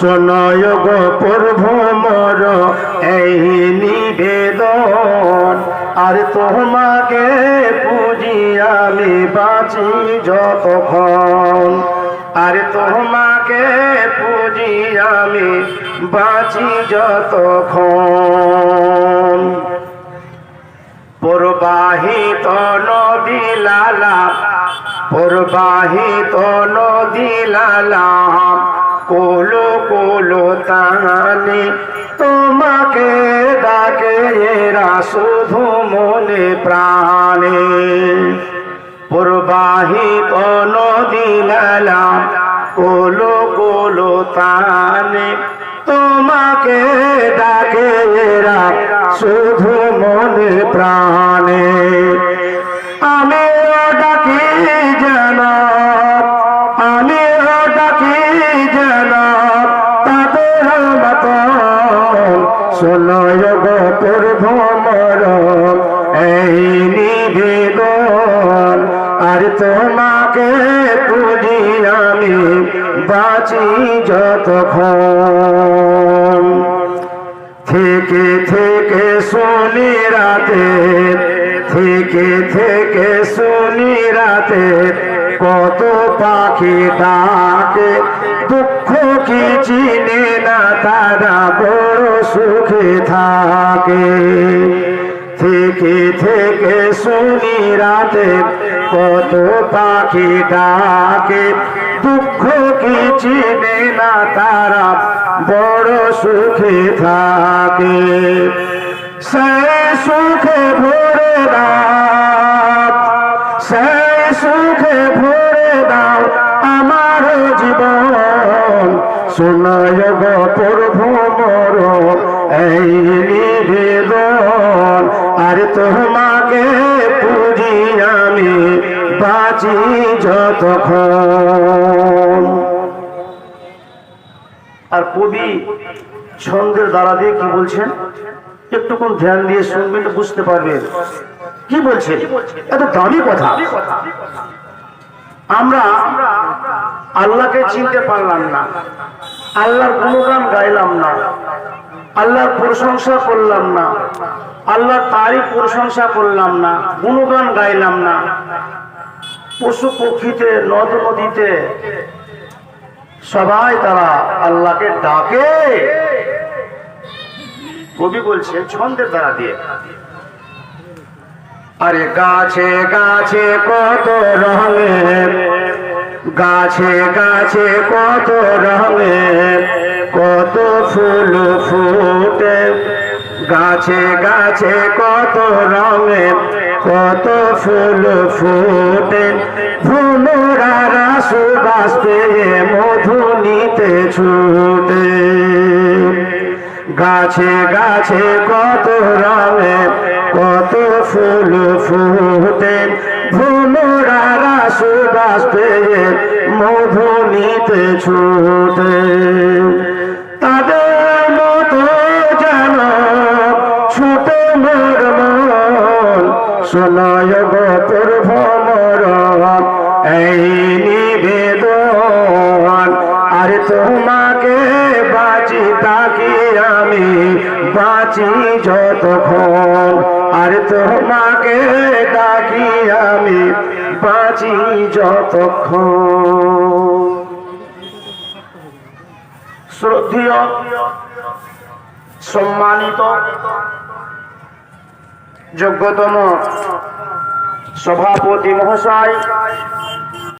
শোনয় গো প্রভু মর, এই নিবেদন। আর তোমাকে পুজি আমি বাঁচি যতক্ষণ। আর তোমাকে পুজি আমি বাঁচি যতক্ষণ। প্রবাহিত নদী লালা, প্রবাহিত নদী লালা কোলো কোলো তানে, তোমাকে ডাকে এরা শুধু মনে প্রাণে। প্রবাহিত নদী লালা, কোলো কোলো তানে, তোমাকে শোনয় গো তোর ভ্রমর, এই নিবেদন আর তোমাকে পুজি আমি বাঁচি যতক্ষণ। থেকে থেকে শুনি রাতে, থেকে থেকে শুনি রাতে কত পাখি ডাকে, দুঃখ কি চিনে না তারা বড় সুখে থাকে। থেকে থেকে শুনি রাতে কত পাখি ডাকে। দুঃখ কি চিনে না তারা বড় সুখে থাকে। সে সুখে ভরে দাও সে সুখে ভরে দাও আমার জীবন। শোনায় গো প্রভু মর নিবেদন। আর তোমাকে পুজি আমি বাঁচি যতক্ষণ। আর কবি ছন্দের দ্বারা দিয়ে কি বলছেন? একটুক্ষণ ধ্যান দিয়ে শুনবেন বুঝতে পারবেন। কি বলছেন? এত দামি কথা। আমরা আল্লাহকে চিনতে পারলাম না। আল্লাহর গুণগান গাইলাম না। আল্লাহর প্রশংসা করলাম না। আল্লাহর তারিফ প্রশংসা করলাম না। গুণগান গাইলাম না। পশু পক্ষীতে, নদ নদীতে সবাই তারা আল্লাহকে ডাকে। কবি বলছে, ছন্দের দ্বারা দিয়ে। আরে গাছে গাছে কত রঙের গাছে গাছে কত রঙের কত ফুল ফুটে। গাছে গাছে কত রঙের কত ফুল ফুটে। ভ্রমরারা সুবাস মধু নিতে ছুটে। গাছে গাছে কত রঙে, কত ফুল ফুটে। ভ্রমরারা সুবাস পেয়ে মধু নিতে ছুটে, তাদের মতো যেন ছুটে মোর মন শোনায় গোপর ভ্রমর এই নিবেদন। আর তোমাকে বাঁচি তাকি আমি বাঁচি যতক্ষণ। আর তোমাকে ডাকি আমি বাঁচি যতক্ষণ। শ্রদ্ধীয়, সম্মানিত, যোগ্যতম সভাপতি মহাশয়